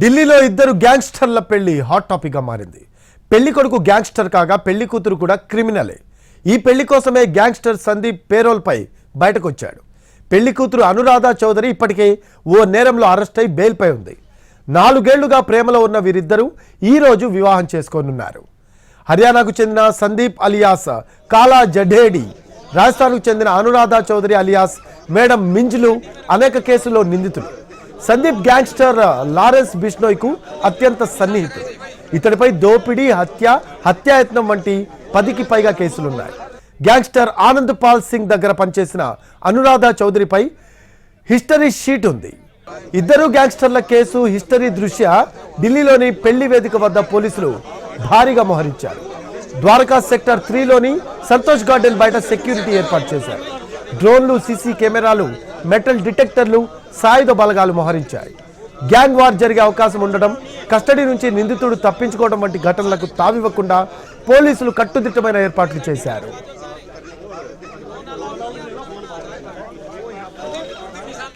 ఢిల్లీలో ఇద్దరు గ్యాంగ్స్టర్ల పెళ్ళి హాట్ టాపిక్గా మారింది. పెళ్ళి కొడుకు గ్యాంగ్స్టర్ కాగా పెళ్ళి కూతురు కూడా క్రిమినలే. ఈ పెళ్ళి కోసమే గ్యాంగ్స్టర్ సందీప్ పేరోల్పై బయటకు వచ్చాడు పెళ్ళి కూతురు అనురాధ చౌదరి ఇప్పటికే ఓ నేరంలో అరెస్ట్ అయి బెయిల్పై ఉంది. నాలుగేళ్ళుగా ప్రేమలో ఉన్న వీరిద్దరూ ఈ రోజు వివాహం చేసుకోనున్నారు. హర్యానాకు చెందిన సందీప్ అలియాస్ కాలా జడేడి రాజస్థాన్కు చెందిన అనురాధ చౌదరి అలియాస్ మేడం మింజ్లు అనేక కేసుల్లో నిందితులు. సందీప్ గ్యాంగ్స్టర్ లారెన్స్ బిష్నోయ్కు అత్యంత సన్నిహితుడు. ఇతడిపై దోపిడీ హత్య హత్యాయత్నం వంటి పదికి పైగా కేసులున్నాయి. గ్యాంగ్స్టర్ ఆనంద్ పాల్ సింగ్ దగ్గర పనిచేసిన అనురాధ చౌదరిపై హిస్టరీ షీట్ ఉంది. ఇద్దరు గ్యాంగ్స్టర్ల కేసు హిస్టరీ దృష్ట్యా ఢిల్లీలోని పెళ్ళి వేదిక వద్ద పోలీసులు భారీగా మోహరించారు. ద్వారకా సెక్టర్ త్రీలోని సంతోష్ గార్డెన్ బయట సెక్యూరిటీ ఏర్పాటు చేశారు. డ్రోన్లు సీసీ కెమెరాలు మెటల్ డిటెక్టర్లు సాయుధ బలగాలు మోహరించాయి. గ్యాంగ్ వార్ జరిగే అవకాశం ఉండడం కస్టడీ నుంచి నిందితుడు తప్పించుకోవడం వంటి ఘటనలకు తావివ్వకుండా పోలీసులు కట్టుదిట్టమైన ఏర్పాట్లు చేశారు.